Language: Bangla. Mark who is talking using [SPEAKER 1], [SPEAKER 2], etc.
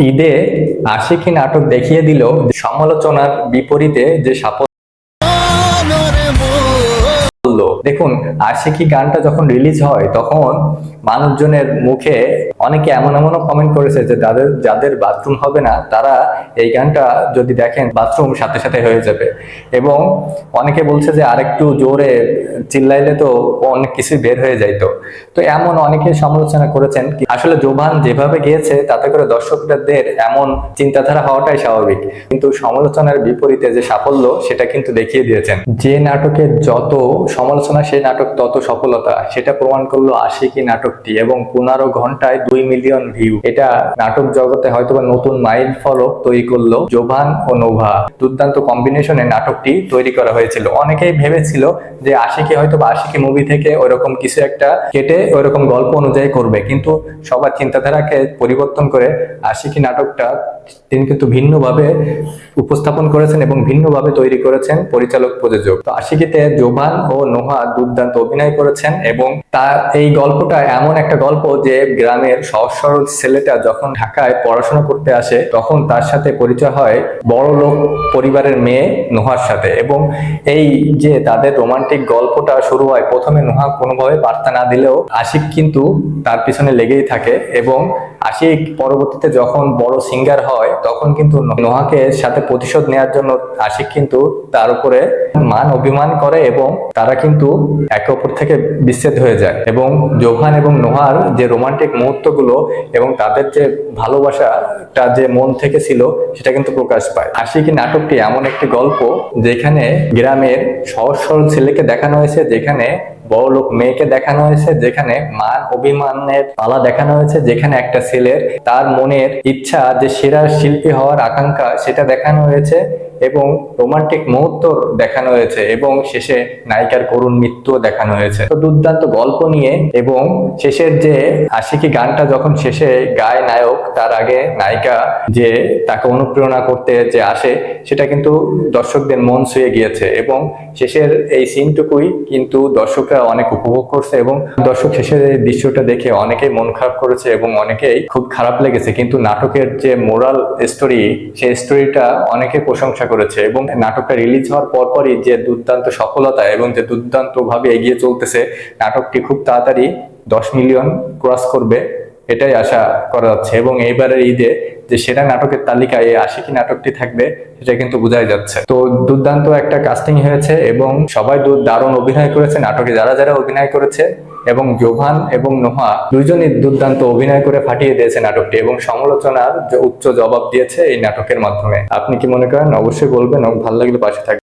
[SPEAKER 1] ঈদে আশিকি নাটক দেখিয়ে দিল সমালোচনার বিপরীতে যে সাফল্য দেখুন, আশিকি গানটা যখন রিলিজ হয়, তখন মানুষজনের মুখে অনেকে এমন এমনও কমেন্ট করেছে যে যাদের যাদের বাথরুম হবে না, তারা এই গানটা যদি দেখেন বাথরুম সাথে সাথে হয়ে যাবে। এবং অনেকে বলছে যে আরেকটু জোরে চিল্লাইলে তো অনেক কিছু বের হয়ে যাইতো তো। এমন অনেকে সমালোচনা করেছেন আসলে জোবান যেভাবে গিয়েছে, তাতে করে দর্শকদের এমন চিন্তাধারা হওয়াটাই স্বাভাবিক। কিন্তু সমালোচনার বিপরীতে যে সাফল্য, সেটা কিন্তু দেখিয়ে দিয়েছেন। যে নাটকের যত সমালোচনা, সেই নাটক তত সফলতা, সেটা প্রমাণ করল আশিকি নাটকটি এবং পনেরো ঘন্টায় দুই মিলিয়ন ভিউ। এটা নাটক জগতে হয়তোবা নতুন মাইল ফলক তৈরি করল জোভান ও নোভা। দুর্দান্ত কম্বিনেশনে নাটকটি তৈরি করা হয়েছিল। অনেকেই ভেবেছিল যে আশিকি হয়তো বা আশিকি মুভি থেকে ওইরকম কিছু একটা কেটে ওইরকম গল্প অনুযায়ী করবে, কিন্তু সবার চিন্তাধারাকে পরিবর্তন করে আশিকি নাটকটা তিনি কিন্তু ভিন্নভাবে উপস্থাপন করেছেন এবং ভিন্নভাবে তৈরি করেছেন পরিচালক প্রযোজক তো আশিকিতে জোভান ও নোহা দুর্দান্ত অভিনয় করেছেন এবং তার এই গল্পটা এমন একটা গল্প যে গ্রামের সহজ সরল ছেলেটা যখন ঢাকায় পড়াশোনা করতে আসে, তখন তার সাথে পরিচয় হয় বড় লোক পরিবারের মেয়ে নোহার সাথে এবং এই যে তাদের রোমান্টিক গল্পটা শুরু হয়, প্রথমে নোহা কোনোভাবে বার্তা না দিলেও আশিক কিন্তু তার পিছনে লেগেই থাকে এবং আশিক পরবর্তীতে যখন বড় সিঙ্গার হয়, তখন কিন্তু নোহাকে সাথে প্রতিশোধ নেওয়ার জন্য আশিক কিন্তু তার উপরে মান অভিমান করে এবং তারা কিন্তু একে অপর থেকে বিচ্ছেদ হয়ে যায়। এবং জোহান এবং নোহার যে রোমান্টিক মুহূর্তগুলো এবং তাদের যে ভালোবাসাটা যে মন থেকে ছিল, সেটা কিন্তু প্রকাশ পায়। আশিকি নাটকটি এমন একটি গল্প যেখানে গ্রামের সহজ সরল ছেলেকে দেখানো হয়েছে, যেখানে বড় লোক মেয়েকে দেখানো হয়েছে, যেখানে মান অভিমানের পালা দেখানো হয়েছে, যেখানে একটা ছেলের তার মনের ইচ্ছা যে সেরা শিল্পী হওয়ার আকাঙ্ক্ষা সেটা দেখানো হয়েছে। এবং রোমান্টিক মুহূর্ত দেখানো হয়েছে এবং শেষে নায়িকার করুণ মৃত্যু দেখানো হয়েছে। তো দুর্দান্ত গল্প নিয়ে এবং শেষের যে আশিকি গানটা যখন শেষে গায় নায়ক, তার আগে নায়িকা যে তাকে অনুপ্রেরণা করতে যে আসে, সেটা কিন্তু দর্শকদের মন ছুঁয়ে গিয়েছে এবং শেষের এই সিনটুকুই কিন্তু দর্শকরা অনেক উপভোগ করছে এবং দর্শক শেষের এই দৃশ্যটা দেখে অনেকেই মন খারাপ করেছে এবং অনেকেই খুব খারাপ লেগেছে। কিন্তু নাটকের যে মোরাল স্টোরি সেই স্টোরিটা অনেকে প্রশংসা করেছে এবং নাটকটা রিলিজ হওয়ার পরপরই যে দুর্দান্ত সফলতা এবং যে দুর্দান্ত ভাবে এগিয়ে চলতেছে, নাটকটি খুব তাড়াতাড়ি দশ মিলিয়ন ক্রস করবে, এটাই আশা করা যাচ্ছে। এবং এইবারের ঈদে যে সেরা নাটকের তালিকায় এই আশিকি নাটকটি থাকবে সেটা কিন্তু বোঝাই যাচ্ছে। তো দুর্দান্ত একটা কাস্টিং হয়েছে এবং সবাই দারুণ অভিনয় করেছে, নাটকে যারা যারা অভিনয় করেছে এবং জোভান এবং নোহা দুইজনই দুর্দান্ত অভিনয় করে ফাটিয়ে দিয়েছে নাটকটি এবং সমালোচনার উচ্চ জবাব দিয়েছে এই নাটকের মাধ্যমে। আপনি কি মনে করেন? অবশ্যই বলবেন। ভালো লাগলে পাশে থাকবেন।